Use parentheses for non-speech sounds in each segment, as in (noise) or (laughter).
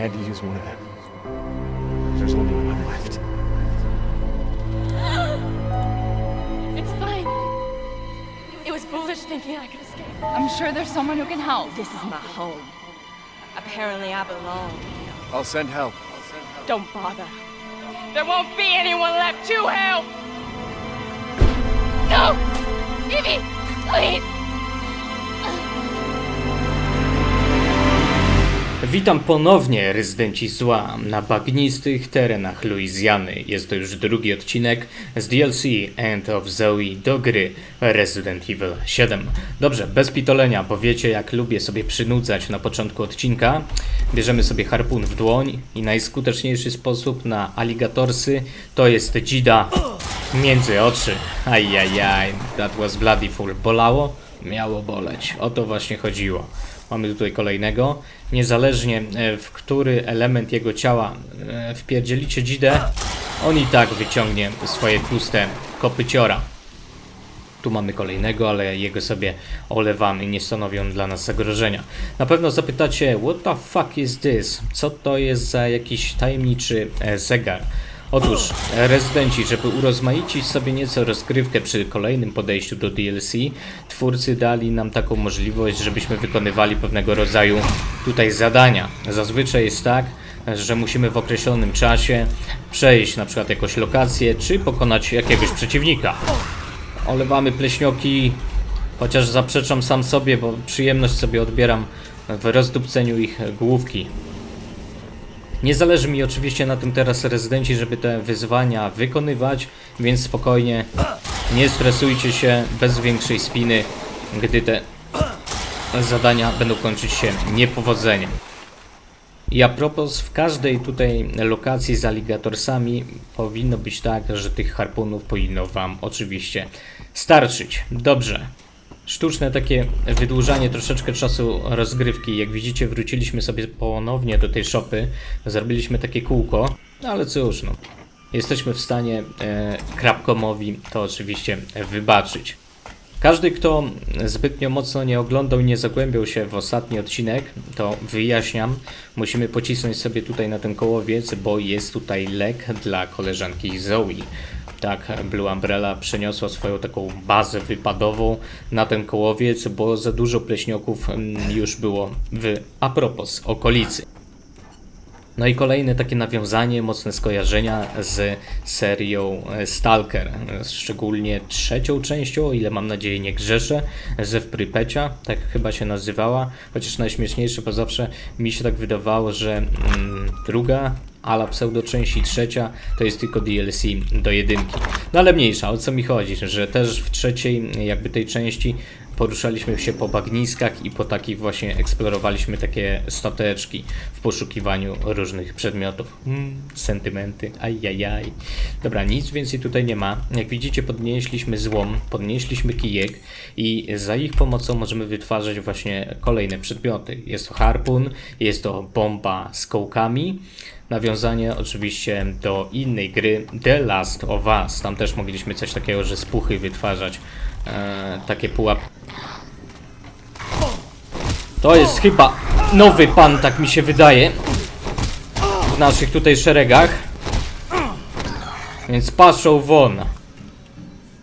had to use one of them. There's only one left. It's fine. It was foolish thinking I could escape. I'm sure there's someone who can help. This is my home. Apparently, I belong. I'll send help. Don't bother. There won't be anyone left to help. No, Evie, please. Witam ponownie, rezydenci zła, na bagnistych terenach Luizjany. Jest to już drugi odcinek z DLC End of Zoe do gry Resident Evil 7. Dobrze, bez pitolenia, bo wiecie jak lubię sobie przynudzać na początku odcinka. Bierzemy sobie harpun w dłoń i najskuteczniejszy sposób na aligatorsy to jest dzida między oczy. Ajajaj, that was bloody full. Bolało? Miało boleć. O to właśnie chodziło. Mamy tutaj kolejnego. Niezależnie e, w który element jego ciała e, wpierdzielicie dzidę, on i tak wyciągnie swoje tłuste kopyciora. Tu mamy kolejnego, ale jego sobie olewamy, nie stanowią dla nas zagrożenia. Na pewno zapytacie, what the fuck is this? Co to jest za jakiś tajemniczy e, zegar? Otóż, rezydenci, żeby urozmaicić sobie nieco rozgrywkę przy kolejnym podejściu do DLC, twórcy dali nam taką możliwość, żebyśmy wykonywali pewnego rodzaju tutaj zadania. Zazwyczaj jest tak, że musimy w określonym czasie przejść na przykład jakąś lokację, czy pokonać jakiegoś przeciwnika olewamy pleśnioki, chociaż zaprzeczam sam sobie, bo przyjemność sobie odbieram w rozdupceniu ich główki. Nie zależy mi oczywiście na tym teraz rezydenci, żeby te wyzwania wykonywać, więc spokojnie, nie stresujcie się bez większej spiny, gdy te zadania będą kończyć się niepowodzeniem. I a propos, w każdej tutaj lokacji z aligatorsami powinno być tak, że tych harpunów powinno Wam oczywiście starczyć. Dobrze. Sztuczne takie wydłużanie troszeczkę czasu rozgrywki. Jak widzicie, wróciliśmy sobie ponownie do tej szopy. Zrobiliśmy takie kółko, no ale cóż, no. Jesteśmy w stanie e, Krabkomowi to oczywiście wybaczyć. Każdy, kto zbytnio mocno nie oglądał i nie zagłębiał się w ostatni odcinek, to wyjaśniam, musimy pocisnąć sobie tutaj na ten kołowiec, bo jest tutaj lek dla koleżanki Zoe. Tak, Blue Umbrella przeniosła swoją taką bazę wypadową na ten kołowiec, bo za dużo pleśnioków mm, już było w a propos okolicy. No i kolejne takie nawiązanie, mocne skojarzenia z serią e, Stalker, szczególnie trzecią częścią, o ile mam nadzieję nie grzeszę, ze w Prypecia, tak chyba się nazywała, chociaż najśmieszniejsze, bo zawsze mi się tak wydawało, że mm, druga, ala pseudo część i trzecia to jest tylko DLC do jedynki. No ale mniejsza, o co mi chodzi, że też w trzeciej jakby tej części poruszaliśmy się po bagniskach i po takich właśnie eksplorowaliśmy takie stateczki w poszukiwaniu różnych przedmiotów. Mm, sentymenty, ajajaj. Dobra, nic więcej tutaj nie ma. Jak widzicie podnieśliśmy złom, podnieśliśmy kijek i za ich pomocą możemy wytwarzać właśnie kolejne przedmioty. Jest to harpun, jest to bomba z kołkami. Nawiązanie oczywiście do innej gry The Last of Us. Tam też mogliśmy coś takiego, że z puchy wytwarzać e, takie pułapki. To jest chyba nowy pan, tak mi się wydaje. W naszych tutaj szeregach. Więc paszą won.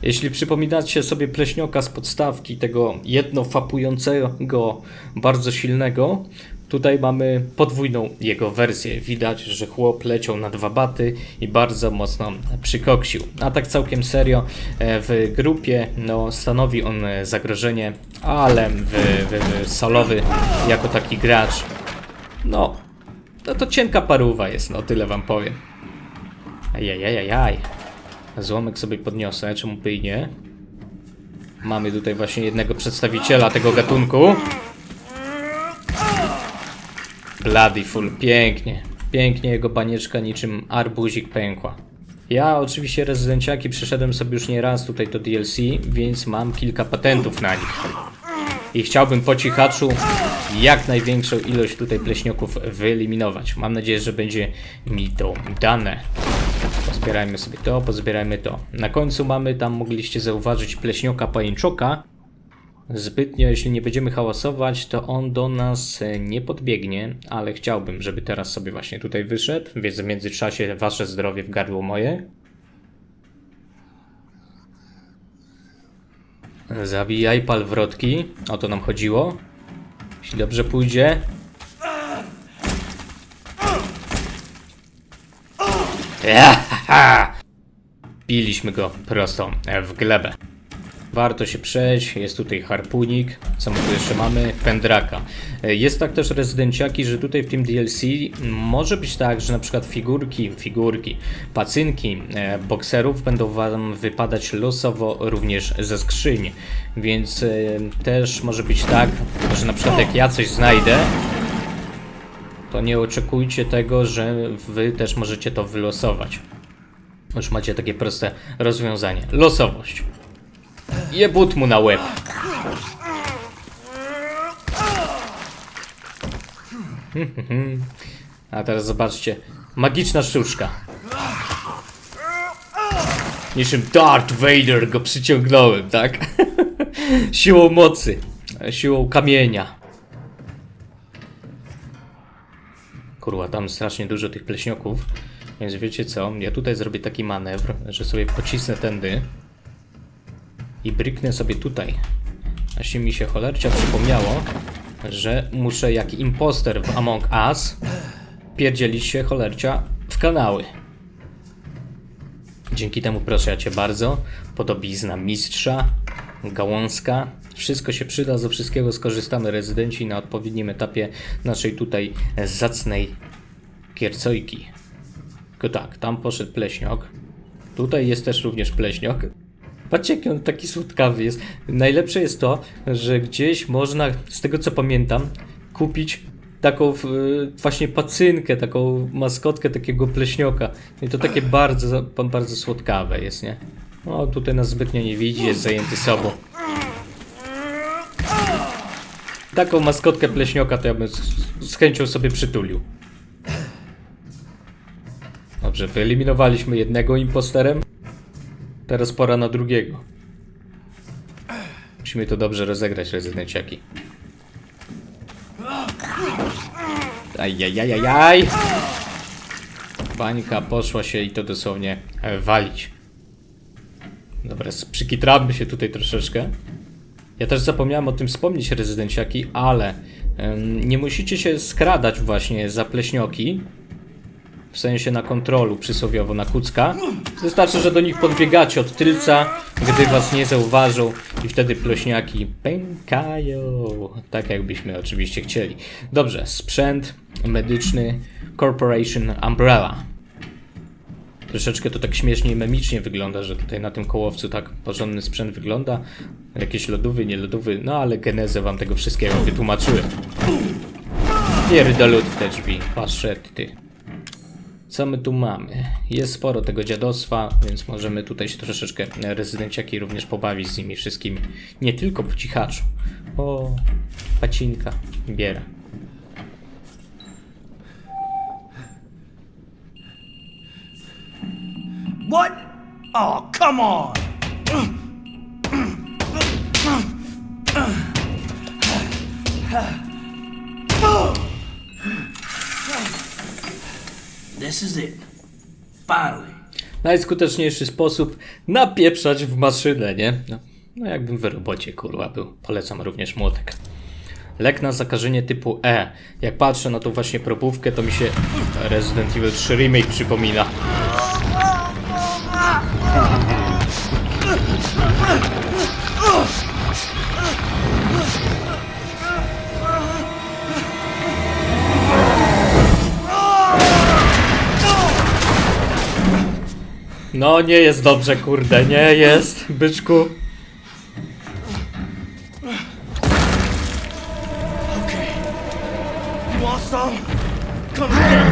Jeśli przypominacie sobie pleśnioka z podstawki, tego jednofapującego, bardzo silnego, tutaj mamy podwójną jego wersję. Widać, że chłop leciał na dwa baty i bardzo mocno przykoksił. A tak całkiem serio, e, w grupie no, stanowi on e, zagrożenie, ale w, w, w solowy jako taki gracz, no, no to cienka paruwa jest, no tyle wam powiem. Ajajajajaj. Złomek sobie podniosę, czemu by i nie? Mamy tutaj właśnie jednego przedstawiciela tego gatunku. Bloody full, pięknie. Pięknie jego banieczka niczym arbuzik pękła. Ja oczywiście rezydenciaki przeszedłem sobie już nie raz tutaj do DLC, więc mam kilka patentów na nich. I chciałbym po cichaczu jak największą ilość tutaj pleśnioków wyeliminować. Mam nadzieję, że będzie mi to dane. Pozbierajmy sobie to, pozbierajmy to. Na końcu mamy, tam mogliście zauważyć pleśnioka pajęczoka. Zbytnio, jeśli nie będziemy hałasować, to on do nas e, nie podbiegnie, ale chciałbym, żeby teraz sobie właśnie tutaj wyszedł, więc w międzyczasie wasze zdrowie w gardło moje. Zawijaj pal wrotki, o to nam chodziło. Jeśli dobrze pójdzie. (laughs) Biliśmy go prosto w glebę. Warto się przejść, jest tutaj harpunik, co my tu jeszcze mamy? Pędraka. Jest tak też rezydenciaki, że tutaj w tym DLC może być tak, że na przykład figurki, figurki, pacynki e, bokserów będą wam wypadać losowo również ze skrzyń, więc e, też może być tak, że na przykład jak ja coś znajdę, to nie oczekujcie tego, że wy też możecie to wylosować. Już macie takie proste rozwiązanie. Losowość. Jebut mu na łeb. A teraz zobaczcie. Magiczna sztuczka. Niczym Darth Vader go przyciągnąłem, tak? (laughs) Siłą mocy. Siłą kamienia. Kurwa, tam strasznie dużo tych pleśnioków. Więc wiecie co? Ja tutaj zrobię taki manewr, że sobie pocisnę tędy i bryknę sobie tutaj. Właśnie mi się cholercia przypomniało, że muszę jak imposter w Among Us pierdzielić się cholercia w kanały. Dzięki temu proszę ja cię bardzo. Podobizna mistrza, gałązka. Wszystko się przyda, ze wszystkiego skorzystamy rezydenci na odpowiednim etapie naszej tutaj zacnej kiercojki. Tylko tak, tam poszedł pleśniok. Tutaj jest też również pleśniok. Patrzcie, jaki on taki słodkawy jest. Najlepsze jest to, że gdzieś można, z tego co pamiętam, kupić taką właśnie pacynkę, taką maskotkę takiego pleśnioka. I to takie bardzo, bardzo słodkawe jest, nie? O, tutaj nas zbytnio nie widzi, jest zajęty sobą. Taką maskotkę pleśnioka to ja bym z chęcią sobie przytulił. Dobrze, wyeliminowaliśmy jednego imposterem. Teraz pora na drugiego. Musimy to dobrze rozegrać, rezydenciaki. Ajajajajaj! Bańka poszła się i to dosłownie e, walić. Dobra, przykitramy się tutaj troszeczkę. Ja też zapomniałem o tym wspomnieć, rezydenciaki, ale nie musicie się skradać właśnie za pleśnioki. W sensie na kontrolu przysłowiowo na kucka. Wystarczy, że do nich podbiegacie od tylca, gdy was nie zauważą i wtedy pleśniaki pękają. Tak jakbyśmy oczywiście chcieli. Dobrze, sprzęt medyczny Corporation Umbrella. Troszeczkę to tak śmiesznie i memicznie wygląda, że tutaj na tym kołowcu tak porządny sprzęt wygląda. Jakieś lodowy, nie lodowy, no ale genezę wam tego wszystkiego wytłumaczyłem. Pierdolut w te drzwi, paszet ty. Co my tu mamy? Jest sporo tego dziadostwa, więc możemy tutaj się troszeczkę e, rezydenciaki również pobawić z nimi wszystkimi. Nie tylko po cichaczu. O, pacinka, biera. What? Oh, come on! This is it. Finally. Najskuteczniejszy sposób napieprzać w maszynę, nie? No, no jakbym w robocie, kurwa, był. Polecam również młotek. Lek na zakażenie typu E. Jak patrzę na tą właśnie probówkę, to mi się Resident Evil 3 Remake przypomina. No, nie jest dobrze, kurde, nie jest, byczku. Okay. You want some? Come get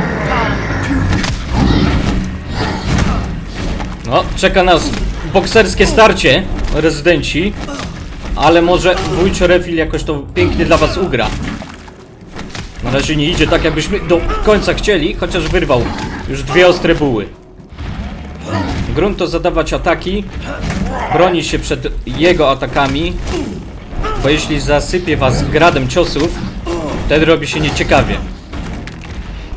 No, czeka nas bokserskie starcie, rezydenci. Ale może wujcio Refil jakoś to pięknie dla was ugra. Na razie nie idzie tak, jakbyśmy do końca chcieli, chociaż wyrwał już dwie ostre buły. Grunt to zadawać ataki, bronić się przed jego atakami, Bo jeśli zasypie was gradem ciosów, wtedy robi się nieciekawie.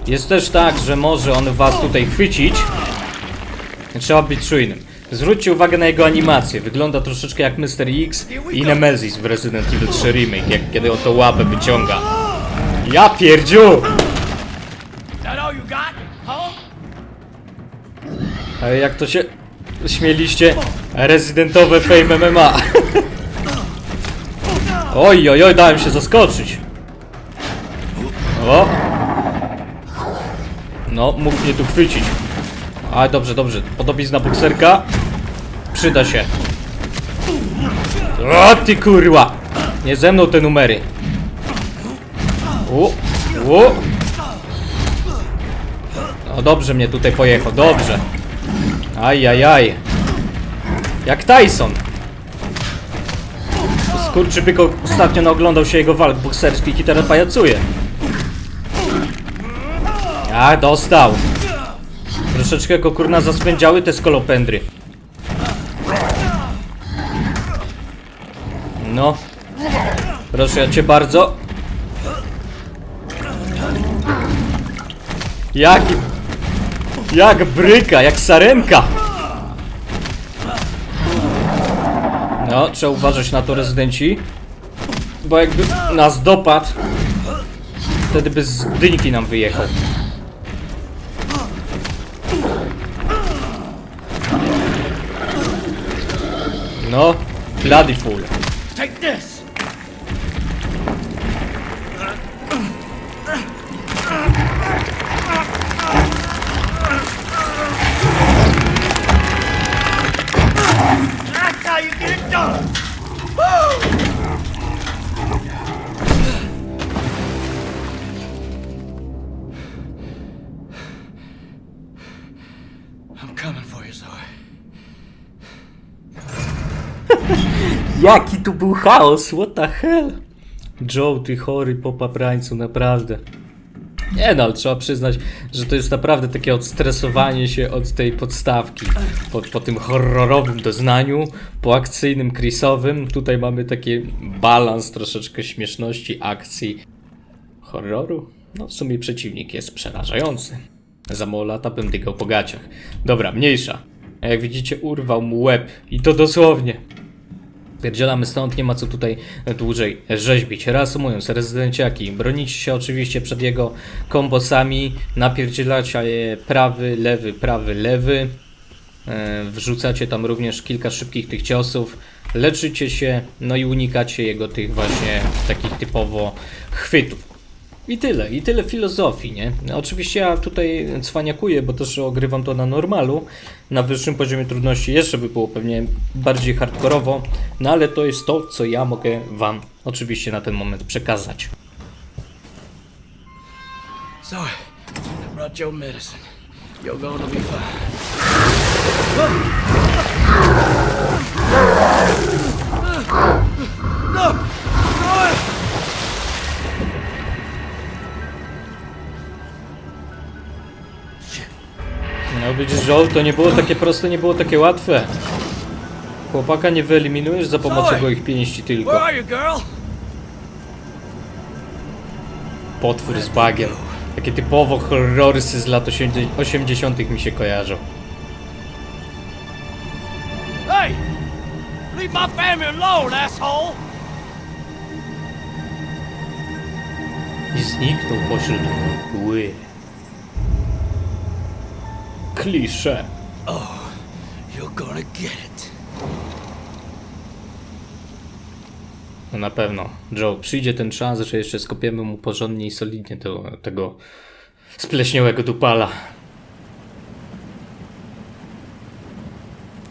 Jest też tak, że może on was tutaj chwycić. Trzeba być czujnym. Zwróćcie uwagę na jego animację. Wygląda troszeczkę jak Mr. X i Nemesis w Resident Evil 3 Remake, jak kiedy on to łapę wyciąga. Ja pierdziu! Ale jak to się śmieliście? Rezydentowe Fame MMA. (laughs) Oj, oj, oj, dałem się zaskoczyć. O! No, mógł mnie tu chwycić. A dobrze, dobrze. Podobizna bokserka. Przyda się. O ty kurwa! Nie ze mną te numery. U, u. No dobrze mnie tutaj pojechał, dobrze. Aj, aj, aj. Jak Tyson. Skurczybyko ostatnio naoglądał się jego walk bokserskich i teraz pajacuje. A, dostał. Troszeczkę go kurna zaspędziały te skolopendry. No. Proszę ja cię bardzo. Jaki... Jak bryka, jak sarenka. No, trzeba uważać na to rezydenci. Bo jakby nas dopadł, wtedy by z dynki nam wyjechał. No, bloody full. Tu był chaos, what the hell? Joe, ty chory popaprańcu, naprawdę. Nie no, ale trzeba przyznać, że to jest naprawdę takie odstresowanie się od tej podstawki. Po, po tym horrorowym doznaniu, po akcyjnym Chrisowym, tutaj mamy taki balans troszeczkę śmieszności, akcji, horroru. No w sumie przeciwnik jest przerażający. Za mało lata bym dygał po gaciach. Dobra, mniejsza. A jak widzicie, urwał mu łeb. I to dosłownie. Pierdzielamy stąd, nie ma co tutaj dłużej rzeźbić. Reasumując, rezydenciaki, bronicie się oczywiście przed jego kombosami, napierdzielacie prawy, lewy, prawy, lewy. E, Wrzucacie tam również kilka szybkich tych ciosów, leczycie się, no i unikacie jego tych właśnie takich typowo chwytów. I tyle, i tyle filozofii, nie? Oczywiście ja tutaj cwaniakuję, bo też ogrywam to na normalu. Na wyższym poziomie trudności jeszcze by było pewnie bardziej hardkorowo, no ale to jest to, co ja mogę Wam oczywiście na ten moment przekazać. Zoe, I brought your medicine. You're be fine. Widzisz, Joel, to nie było takie proste, nie było takie łatwe. Chłopaka nie wyeliminujesz za pomocą go ich pięści tylko. Potwór z bagiem. Takie typowo horrorsy z lat 80 mi się kojarzą. Hey! Leave my family alone, asshole! I zniknął pośród mgły. Klisze. You're gonna get it. No na pewno. Joe, przyjdzie ten czas, że jeszcze skopiemy mu porządnie i solidnie to, tego spleśniałego dupala.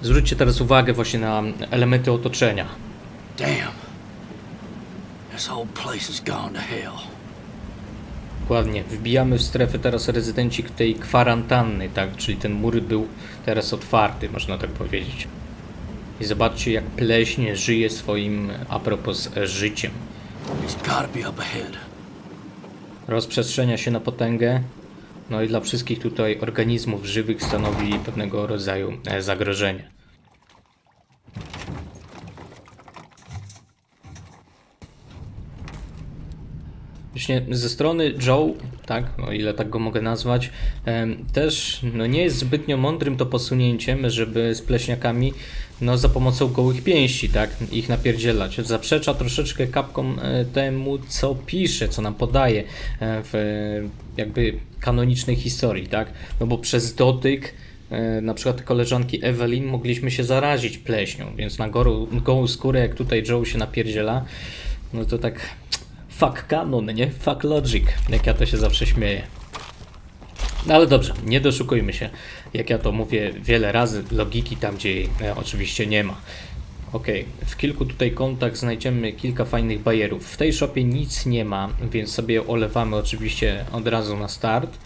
Zwróćcie teraz uwagę właśnie na elementy otoczenia. Damn. This whole place has gone to hell. Dokładnie. Wbijamy w strefę teraz rezydencik tej kwarantanny, tak? Czyli ten mur był teraz otwarty, można tak powiedzieć. I zobaczcie, jak pleśnie żyje swoim, a propos, życiem. Up ahead. rozprzestrzenia się na potęgę. No i dla wszystkich tutaj organizmów żywych stanowi pewnego rodzaju e, zagrożenie. Właśnie ze strony Joe, tak, o ile tak go mogę nazwać, też no nie jest zbytnio mądrym to posunięciem, żeby z pleśniakami no za pomocą gołych pięści, tak, ich napierdzielać. Zaprzecza troszeczkę kapkom e, temu, co pisze, co nam podaje e, w jakby kanonicznej historii, tak, no bo przez dotyk e, na przykład koleżanki Evelyn mogliśmy się zarazić pleśnią, więc na gołą skórę, jak tutaj Joe się napierdziela, no to tak fuck canon, nie? Fuck logic, jak ja to się zawsze śmieję. No ale dobrze, nie doszukujmy się, jak ja to mówię wiele razy, logiki tam, gdzie jej e, oczywiście nie ma. Ok, w kilku tutaj kątach znajdziemy kilka fajnych bajerów. W tej shopie nic nie ma, więc sobie olewamy oczywiście od razu na start.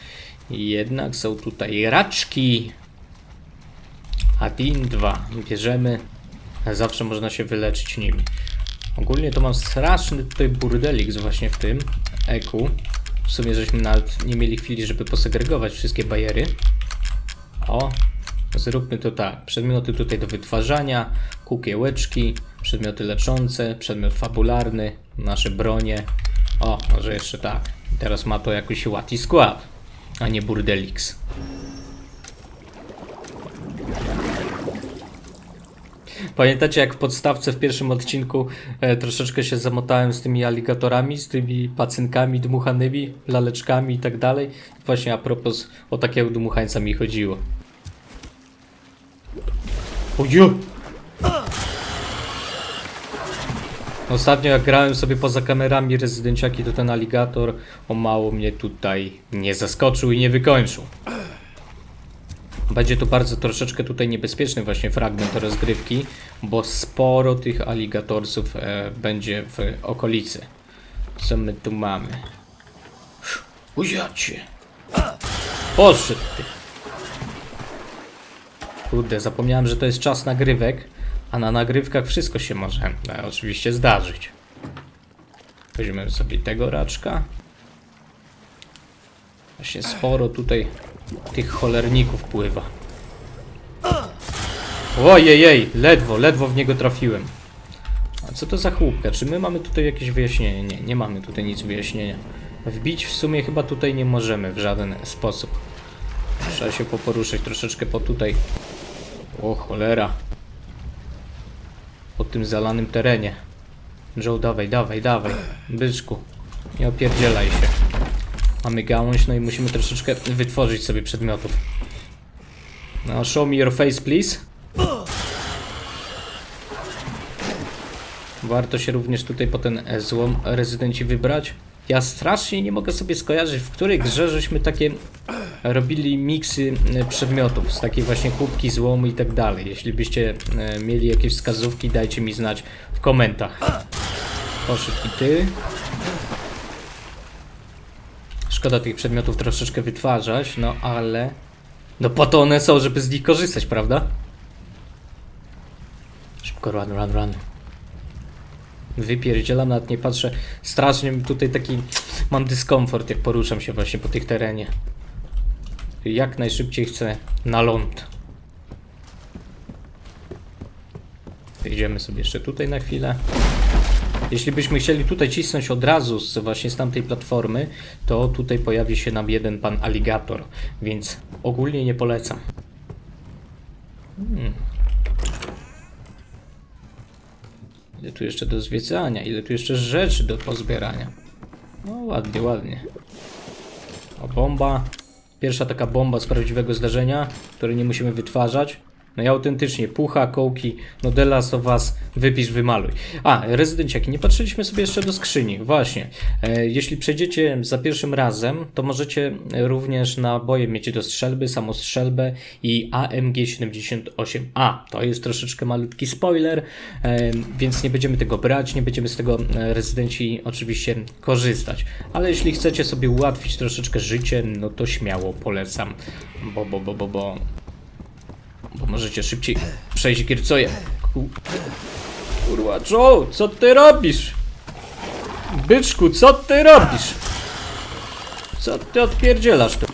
Jednak są tutaj raczki. Adin 2 bierzemy. Zawsze można się wyleczyć nimi. Ogólnie to mam straszny tutaj burdelik właśnie w tym eku. W sumie żeśmy nawet nie mieli chwili, żeby posegregować wszystkie bajery. O, zróbmy to tak. Przedmioty tutaj do wytwarzania, kukiełeczki, przedmioty leczące, przedmiot fabularny, nasze bronie. O, może jeszcze tak. Teraz ma to jakiś łati skład, a nie burdelix. Pamiętacie jak w podstawce w pierwszym odcinku e, troszeczkę się zamotałem z tymi aligatorami, z tymi pacynkami dmuchanymi, laleczkami i tak dalej? Właśnie a propos o takiego dmuchańca mi chodziło. Ojo! Ostatnio jak grałem sobie poza kamerami rezydenciaki, to ten aligator o mało mnie tutaj nie zaskoczył i nie wykończył. Będzie to bardzo troszeczkę tutaj niebezpieczny właśnie fragment rozgrywki, bo sporo tych aligatorsów e, będzie w okolicy. Co my tu mamy? Ujacie! Poszedł ty! Kurde, zapomniałem, że to jest czas nagrywek, a na nagrywkach wszystko się może e, oczywiście zdarzyć. Weźmiemy sobie tego raczka. Właśnie sporo tutaj tych cholerników pływa. Ojejej, ledwo, ledwo w niego trafiłem. A co to za chłupka? Czy my mamy tutaj jakieś wyjaśnienie? Nie, nie mamy tutaj nic wyjaśnienia. Wbić w sumie chyba tutaj nie możemy w żaden sposób. Trzeba się poporuszać troszeczkę po tutaj. O cholera. Po tym zalanym terenie. Joe, dawaj, dawaj, dawaj. Byczku. Nie opierdzielaj się. Mamy gałąź, no i musimy troszeczkę wytworzyć sobie przedmiotów. No, show me your face, please. Warto się również tutaj po ten e, złom rezydenci wybrać. Ja strasznie nie mogę sobie skojarzyć, w której grze żeśmy takie robili miksy e, przedmiotów z takiej właśnie kubki, złomu i tak dalej. Jeśli byście e, mieli jakieś wskazówki, dajcie mi znać w komentarzach. Poszedł i ty. Szkoda tych przedmiotów troszeczkę wytwarzać, no ale... No po to one są, żeby z nich korzystać, prawda? Szybko run, run, run. Wypierdzielam, nawet nie patrzę. Strasznie tutaj taki... Mam dyskomfort, jak poruszam się właśnie po tych terenie. Jak najszybciej chcę na ląd. Wyjdziemy sobie jeszcze tutaj na chwilę. Jeśli byśmy chcieli tutaj cisnąć od razu z, właśnie z tamtej platformy, to tutaj pojawi się nam jeden pan aligator, więc ogólnie nie polecam. Hmm. Ile tu jeszcze do zwiedzania, ile tu jeszcze rzeczy do pozbierania. No ładnie, ładnie. O, bomba. Pierwsza taka bomba z prawdziwego zdarzenia, której nie musimy wytwarzać. No i autentycznie, pucha, kołki, no The Last of Us, wypisz, wymaluj. A, rezydenciaki, nie patrzyliśmy sobie jeszcze do skrzyni, właśnie. E, jeśli przejdziecie za pierwszym razem, to możecie również naboje mieć do strzelby, samostrzelbę i AMG-78A. To jest troszeczkę malutki spoiler, e, więc nie będziemy tego brać, nie będziemy z tego e, rezydenci oczywiście korzystać. Ale jeśli chcecie sobie ułatwić troszeczkę życie, no to śmiało polecam, bo, bo, bo, bo, bo bo możecie szybciej przejść giercoje. Ku... Kurwa, Joe, co ty robisz? Byczku, co ty robisz? Co ty odpierdzielasz tu?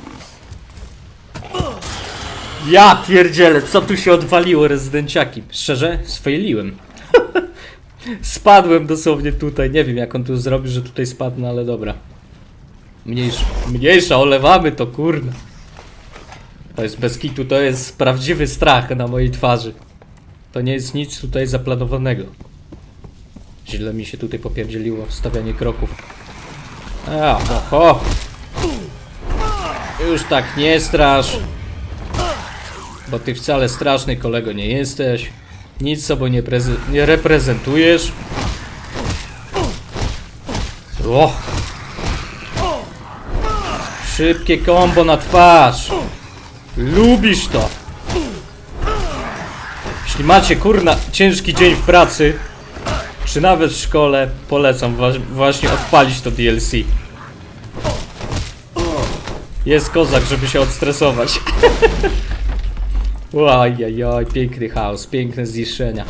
Ja pierdzielę, co tu się odwaliło, rezydenciaki? Szczerze, sfailiłem. (laughs) Spadłem dosłownie tutaj. Nie wiem, jak on tu zrobił, że tutaj spadł, no ale dobra. Mniejsza, mniejsza, olewamy to, kurna. To jest bez kitu, to jest prawdziwy strach na mojej twarzy. To nie jest nic tutaj zaplanowanego. Źle mi się tutaj popierdzieliło stawianie kroków. A, oho! Już tak nie strasz. Bo ty wcale straszny kolego nie jesteś. Nic sobą nie, nie reprezentujesz. O! Szybkie kombo na twarz. Lubisz to. Jeśli macie kurna ciężki dzień w pracy, czy nawet w szkole, polecam właśnie odpalić to DLC. Jest kozak, żeby się odstresować. (laughs) Ojajaj, piękny chaos, piękne zniszczenia.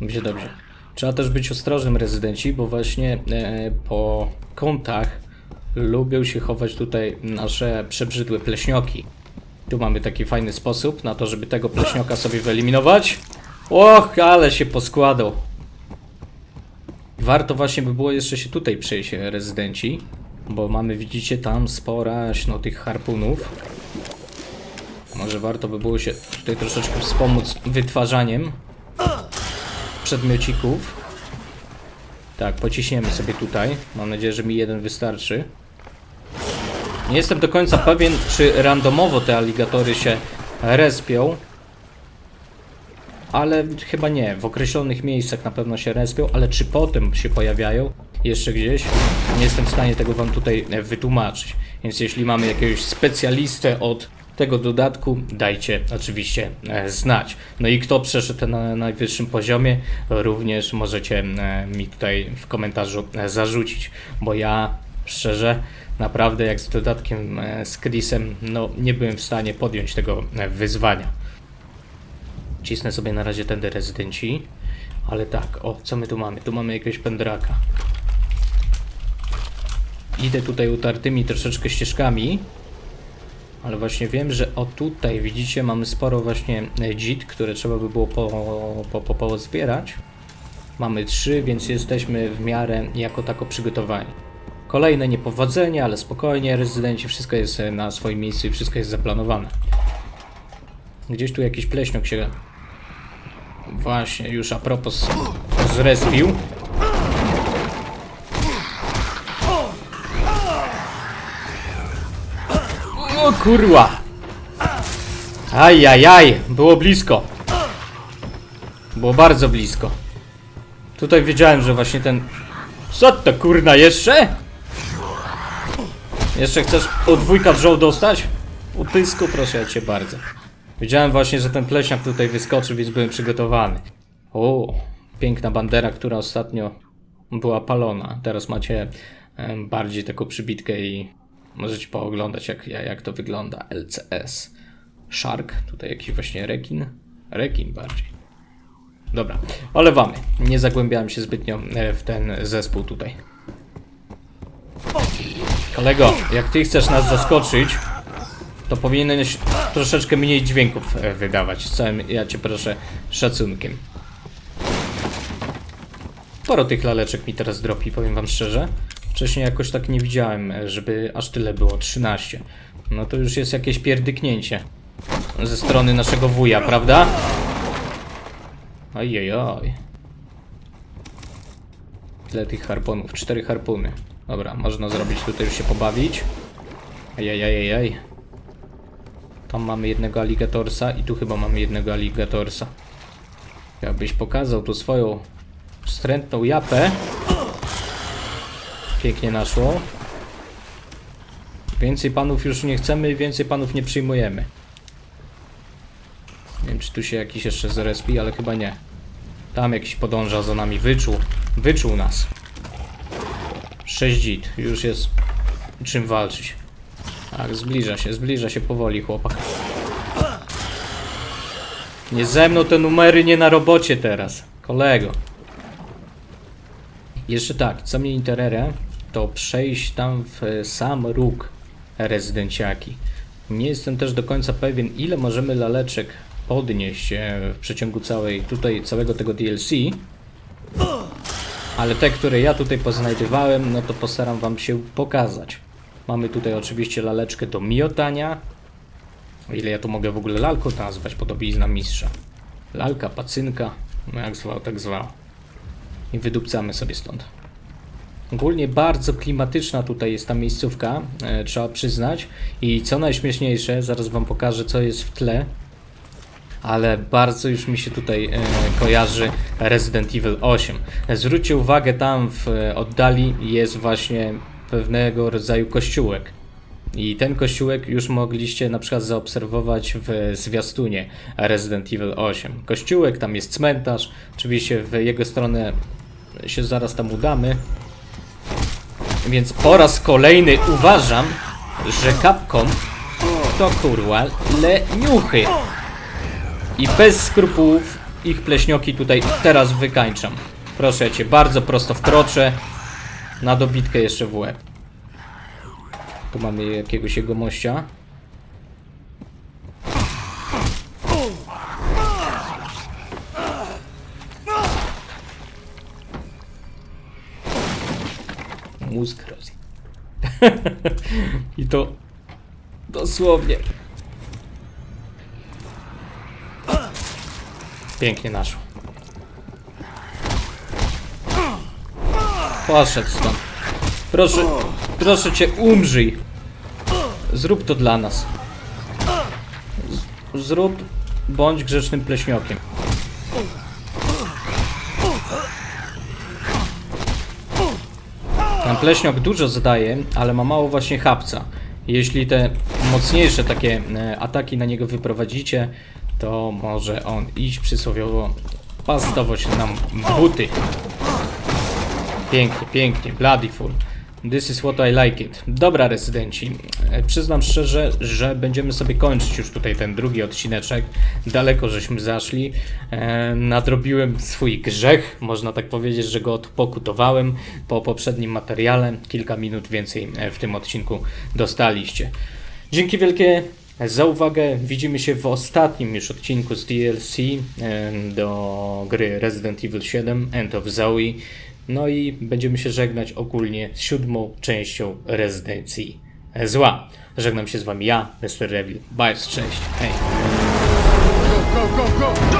Będzie dobrze. Trzeba też być ostrożnym rezydenci, bo właśnie e, po kątach lubią się chować tutaj nasze przebrzydłe pleśnioki. Tu mamy taki fajny sposób na to, żeby tego pleśnioka sobie wyeliminować. Och, ale się poskładał. Warto właśnie by było jeszcze się tutaj przejść, rezydenci. Bo mamy, widzicie, tam sporaś no tych harpunów. Może warto by było się tutaj troszeczkę wspomóc wytwarzaniem przedmiocików. Tak, pociśniemy sobie tutaj. Mam nadzieję, że mi jeden wystarczy. Nie jestem do końca pewien, czy randomowo te aligatory się respią. Ale chyba nie. W określonych miejscach na pewno się respią, ale czy potem się pojawiają jeszcze gdzieś? Nie jestem w stanie tego wam tutaj wytłumaczyć. Więc jeśli mamy jakiegoś specjalistę od tego dodatku, dajcie oczywiście e, znać. No i kto przeszedł na najwyższym poziomie, również możecie e, mi tutaj w komentarzu e, zarzucić, bo ja szczerze naprawdę jak z dodatkiem z Chrisem, no nie byłem w stanie podjąć tego wyzwania. Cisnę sobie na razie tędy rezydenci. Ale tak, o, co my tu mamy? Tu mamy jakiegoś pędraka. Idę tutaj utartymi troszeczkę ścieżkami. Ale właśnie wiem, że o tutaj widzicie mamy sporo właśnie e, dzit, które trzeba by było po, po, po, pozbierać. Mamy trzy, więc jesteśmy w miarę jako tako przygotowani. Kolejne niepowodzenie, ale spokojnie, rezydenci, wszystko jest e, na swoim miejscu i wszystko jest zaplanowane. Gdzieś tu jakiś pleśniok się Właśnie, już a propos zrespił. Kurwa! Ajajaj, było blisko. Było bardzo blisko. Tutaj wiedziałem, że właśnie ten... Co to kurna jeszcze? Jeszcze chcesz od dwójka w żoł dostać? Upysku, proszę ja cię bardzo. Wiedziałem właśnie, że ten pleśniak tutaj wyskoczy, więc byłem przygotowany. O, piękna bandera, która ostatnio była palona. Teraz macie bardziej taką przybitkę i możecie pooglądać jak, jak to wygląda. LCS. Shark, tutaj jakiś właśnie rekin. Rekin bardziej. Dobra, olewamy. Nie zagłębiałem się zbytnio e, w ten zespół tutaj. Kolego, jak ty chcesz nas zaskoczyć, to powinieneś troszeczkę mniej dźwięków e, wydawać. Z całym, ja cię proszę, szacunkiem. Sporo tych laleczek mi teraz dropi, powiem wam szczerze. Wcześniej jakoś tak nie widziałem, e, żeby aż tyle było, 13. No to już jest jakieś pierdyknięcie ze strony naszego wuja, prawda? Ojej, Ile tych harpunów? Cztery harpuny. Dobra, można zrobić tutaj już się pobawić. Ajajajajaj. Tam mamy jednego aligatorsa i tu chyba mamy jednego aligatorsa. Jakbyś pokazał tu swoją wstrętną japę. Pięknie naszło. Więcej panów już nie chcemy, więcej panów nie przyjmujemy. Nie wiem, czy tu się jakiś jeszcze zrespi, ale chyba nie. Tam jakiś podąża za nami, wyczuł. Wyczuł nas. 6 dzit, już jest czym walczyć. Tak, zbliża się, zbliża się powoli chłopak. Nie ze mną te numery, nie na robocie teraz. Kolego. Jeszcze tak, co mnie interere, to przejść tam w sam róg rezydenciaki. Nie jestem też do końca pewien, ile możemy laleczek podnieść e, w przeciągu całej, tutaj całego tego DLC. ale te, które ja tutaj poznajdywałem, no to postaram wam się pokazać. Mamy tutaj oczywiście laleczkę do miotania. Ile ja to mogę w ogóle lalką nazwać, podobizna mistrza. Lalka, pacynka, no jak zwał, tak zwał. I wydupcamy sobie stąd. Ogólnie bardzo klimatyczna tutaj jest ta miejscówka, e, trzeba przyznać. I co najśmieszniejsze, zaraz wam pokażę co jest w tle. Ale bardzo już mi się tutaj e, kojarzy Resident Evil 8. Zwróćcie uwagę, tam w e, oddali jest właśnie pewnego rodzaju kościółek. I ten kościółek już mogliście na przykład zaobserwować w zwiastunie Resident Evil 8. Kościółek, tam jest cmentarz, oczywiście w jego stronę się zaraz tam udamy. Więc po raz kolejny uważam, że Capcom to kurwa leniuchy. I bez skrupułów ich pleśnioki tutaj teraz wykańczam. Proszę cię, bardzo prosto wkroczę. Na dobitkę jeszcze w łeb. Tu mamy jakiegoś jego mościa. Mózg. (laughs) I to dosłownie. Pięknie naszło. Poszedł stąd. Proszę, proszę cię, umrzyj. Zrób to dla nas. Z- Zrób, bądź grzecznym pleśniokiem. Pleśniok dużo zadaje, ale ma mało właśnie chapca. Jeśli te mocniejsze takie e, ataki na niego wyprowadzicie, to może on iść przysłowiowo pastować nam buty. Pięknie, pięknie, bloody full. This is what I like it. Dobra, rezydenci. E, Przyznam szczerze, że będziemy sobie kończyć już tutaj ten drugi odcineczek. Daleko żeśmy zaszli. E, nadrobiłem swój grzech. Można tak powiedzieć, że go odpokutowałem po poprzednim materiale. Kilka minut więcej e, w tym odcinku dostaliście. Dzięki wielkie za uwagę. Widzimy się w ostatnim już odcinku z DLC do gry Resident Evil 7 End of Zoe. No i będziemy się żegnać ogólnie z siódmą częścią rezydencji zła. Żegnam się z wami ja, Mr. Revil. Bajs, cześć. Hej. Don't move!